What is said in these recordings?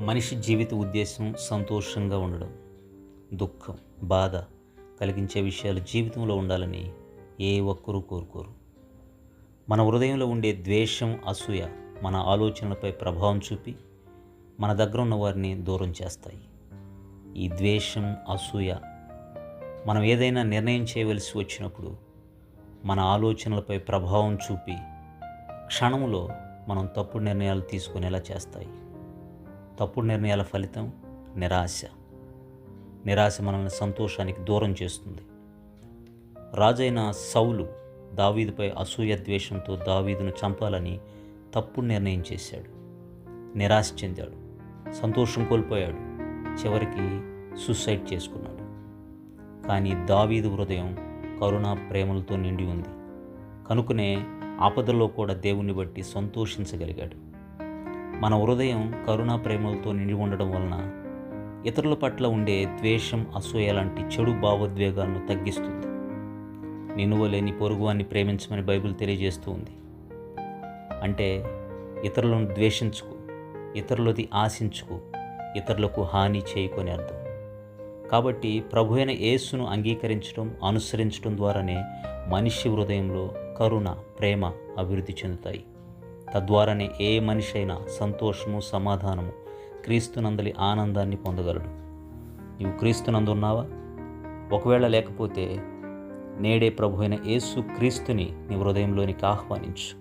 మనిషి జీవిత ఉద్దేశం సంతోషంగా ఉండడం దుఃఖం బాధ కలిగించే విషయాలు జీవితంలో ఉండాలని ఏ ఒక్కరూ కోరుకోరు. మన హృదయంలో ఉండే ద్వేషం అసూయ మన ఆలోచనలపై ప్రభావం చూపి మన దగ్గర ఉన్న వారిని దూరం చేస్తాయి. ఈ ద్వేషం అసూయ మనం ఏదైనా నిర్ణయం చేయవలసి వచ్చినప్పుడు మన ఆలోచనలపై ప్రభావం చూపి క్షణంలో మనం తప్పుడు నిర్ణయాలు తీసుకునేలా చేస్తాయి. తప్పుడు నిర్ణయాల ఫలితం నిరాశ. నిరాశ మనల్ని సంతోషానికి దూరం చేస్తుంది. రాజైన సౌలు దావీదుపై అసూయ ద్వేషంతో దావీదును చంపాలని తప్పుడు నిర్ణయం చేశాడు. నిరాశ చెందాడు. సంతోషం కోల్పోయాడు. చివరికి సూసైడ్ చేసుకున్నాడు. కానీ దావీదు హృదయం కరుణా ప్రేమలతో నిండి ఉంది. కనుకనే ఆపదలో కూడా దేవుణ్ణి బట్టి సంతోషించగలిగాడు. మన హృదయం కరుణా ప్రేమలతో నిండి ఉండడం వలన ఇతరుల పట్ల ఉండే ద్వేషం అసూయ లాంటి చెడు భావోద్వేగాలను తగ్గిస్తుంది. నినువలేని పొరుగువాన్ని ప్రేమించమని బైబిల్ తెలియజేస్తూ ఉంది. అంటే ఇతరులను ద్వేషించుకు ఇతరులది ఆశించుకు ఇతరులకు హాని చేయకొని అర్థం. కాబట్టి ప్రభు అయిన యేసును అంగీకరించడం అనుసరించడం ద్వారానే మనిషి హృదయంలో కరుణ ప్రేమ అభివృద్ధి చెందుతాయి. తద్వారానే ఏ మనిషి అయినా సంతోషము సమాధానము క్రీస్తునందలి ఆనందాన్ని పొందగలడు. నీవు క్రీస్తునందు ఉన్నావా? ఒకవేళ లేకపోతే నేడే ప్రభు అయిన యేసు క్రీస్తుని నీ హృదయంలోనికి ఆహ్వానించు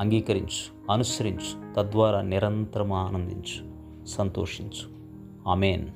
అంగీకరించు అనుసరించు తద్వారా నిరంతరం ఆనందించు సంతోషించు. ఆమెన్.